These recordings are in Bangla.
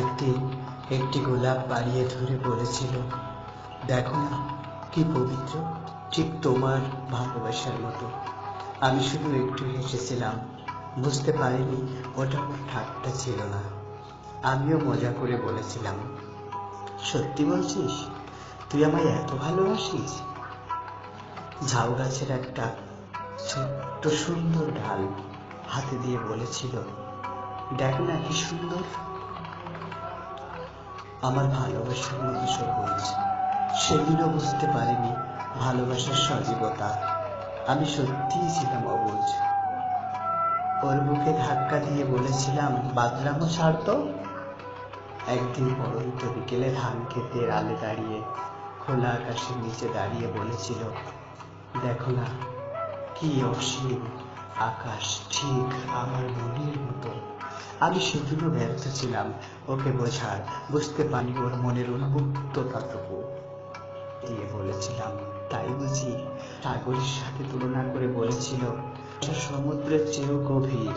একদিন একটি গোলাপ বাড়িয়ে ধরে বলেছিল, দেখো না, কি পবিত্র, ঠিক তোমার ভালোবাসার মতো। আমি শুধু একটু হেসেছিলাম, বুঝতে পারিনি ওটা ওর ঠাট্টা ছিল না। আমিও মজা করে বলেছিলাম, সত্যি বলছিস? তুই আমায় এত ভালোবাসিস? ঝাউ গাছের একটা ছোট্ট সুন্দর ডাল হাতে দিয়ে বলেছিল, দেখ না কি সুন্দর আমার ভালোবাসার মতো সবুজ সেদিনও বুঝতে পারিনি, ভালোবাসার সজীবতা। আমি সত্যিই ছিলাম অবুঝ। ওর বুকে ধাক্কা দিয়ে বলেছিলাম, বাদলামো ছাড়তো একদিন পরন্ত বিকেলে ধান ক্ষেতের আলে দাঁড়িয়ে খোলা আকাশের নিচে দাঁড়িয়ে বলেছিল, দেখো না, কি অসীম আকাশ, ঠিক আমার মনের মতো। আমি সেদিনও ব্যর্থ ছিলাম। ওকে বোঝার, বুঝতে পারি ওর মনের উন্মুক্ততাটুকু দিয়ে বলেছিলাম, তাই বুঝি? সাগরের সাথে তুলনা করে বলেছিল সমুদ্রের চেয়েও গভীর।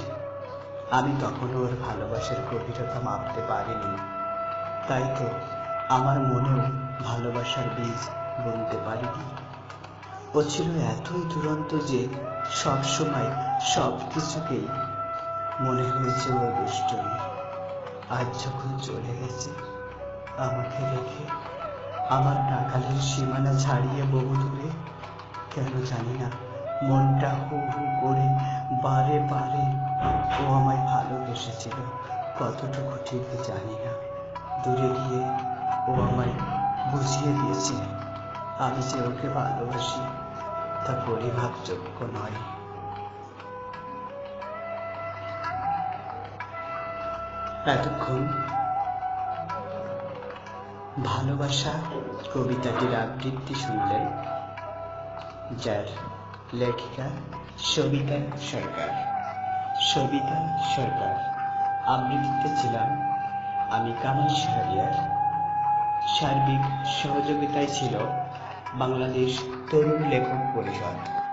আমি তখন ওর ভালোবাসার গভীরতা মাপতে পারিনি। তাই তো আমার মনেও ভালোবাসার বীজ বলতে পারিনি। ও ছিল এতই দুরন্ত যে সব সময় সব কিছুকেই মনে হয়েছে ওর দুষ্টমি। আজ যখন চলে গেছে, আমাকে রেখে আমার নাগালের সীমানা ছাড়িয়ে বহু দূরে, কেন জানি না, মনটা হু হু করে বারে বারে ও আমায় ভালোবেসেছিল। কতটুকু ঠিক জানি না। দূরে গিয়ে ও আমায় বুঝিয়ে দিয়েছে, আমি যে ওকে ভালোবাসি, তা পরিভাবযোগ্য নয়। এতক্ষণ ভালোবাসা কবিতাটির আবৃত্তি শুনলেন যার লেখিকা সবিতা সরকার। সবিতা সরকার আবৃত্তিতে ছিলাম আমি কামাল শাহরিয়ার। সার্বিক সহযোগিতায় ছিল বাংলাদেশ তরুণ লেখক পরিষদ।